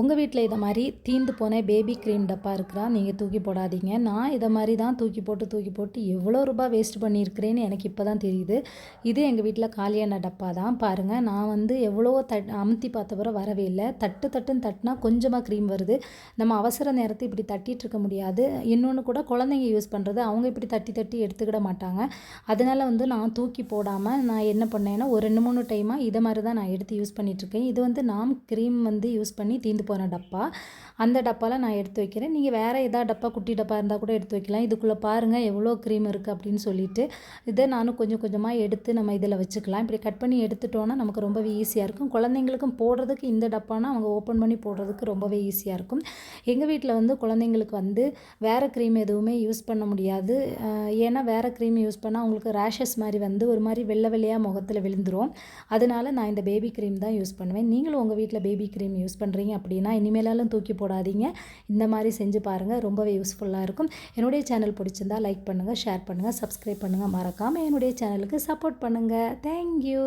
உங்கள் வீட்டில் இதை மாதிரி தீந்து போன பேபி க்ரீம் டப்பா இருக்கிறா நீங்கள் தூக்கி போடாதீங்க. நான் இதை மாதிரி தான் தூக்கி போட்டு தூக்கி போட்டு எவ்வளோ ரூபாய் வேஸ்ட் பண்ணியிருக்கிறேன்னு எனக்கு இப்போ தான் தெரியுது. இது எங்கள் வீட்டில் காலியான டப்பா தான். பாருங்கள் நான் வந்து எவ்வளோ தட் அமுத்தி பார்த்த வரவே இல்லை. தட்டு தட்டுன்னு தட்டினா கொஞ்சமாக க்ரீம் வருது. நம்ம அவசர நேரத்தை இப்படி தட்டிகிட்டு இருக்க முடியாது. இன்னொன்று கூட குழந்தைங்க யூஸ் பண்ணுறது அவங்க இப்படி தட்டி தட்டி எடுத்துக்கிட மாட்டாங்க. அதனால் வந்து நான் தூக்கி போடாமல் நான் என்ன பண்ணேன்னா ஒரு ரெண்டு மூணு டைமாக இதை மாதிரி தான் நான் எடுத்து யூஸ் பண்ணிகிட்ருக்கேன் இது வந்து நாம் க்ரீம் வந்து யூஸ் பண்ணி தீந்து போன டப்பா. அந்த டப்பாவில் நான் எடுத்து வைக்கிறேன். நீங்கள் வேறு எதாவது டப்பா குட்டி டப்பா இருந்தால் கூட எடுத்து வைக்கலாம். இதுக்குள்ளே பாருங்கள் எவ்வளோ க்ரீம் இருக்குது அப்படின்னு சொல்லிட்டு. இதை நானும் கொஞ்சம் கொஞ்சமாக எடுத்து நம்ம இதில் வச்சுக்கலாம். இப்படி கட் பண்ணி எடுத்துட்டோன்னா நமக்கு ரொம்பவே ஈஸியாக இருக்கும். குழந்தைங்களுக்கும் போடுறதுக்கு இந்த டப்பானா அவங்க ஓப்பன் பண்ணி போடுறதுக்கு ரொம்பவே ஈஸியாக இருக்கும். எங்கள் வீட்டில் வந்து குழந்தைங்களுக்கு வந்து வேறு க்ரீம் எதுவுமே யூஸ் பண்ண முடியாது. ஏன்னா வேறு க்ரீம் யூஸ் பண்ணால் அவங்களுக்கு ரேஷஸ் மாதிரி வந்து ஒரு மாதிரி வெள்ளை வெள்ளையாக முகத்தில் விழுந்துரும். அதனால நான் இந்த பேபி க்ரீம் தான் யூஸ் பண்ணுவேன். நீங்களும் உங்கள் வீட்டில் பேபி க்ரீம் யூஸ் பண்ணுறீங்க அப்படின்னா இனிமேலாலும் தூக்கி போடாதீங்க. இந்த மாதிரி செஞ்சு பாருங்கள் ரொம்பவே யூஸ்ஃபுல்லாக இருக்கும். என்னுடைய சேனல் பிடிச்சிருந்தா லைக் பண்ணுங்கள் ஷேர் பண்ணுங்கள் சப்ஸ்கிரைப் பண்ணுங்கள் மறக்காமல் என்னுடைய சேனலுக்கு சப்போர்ட் பண்ணுங்கள் தேங்க்யூ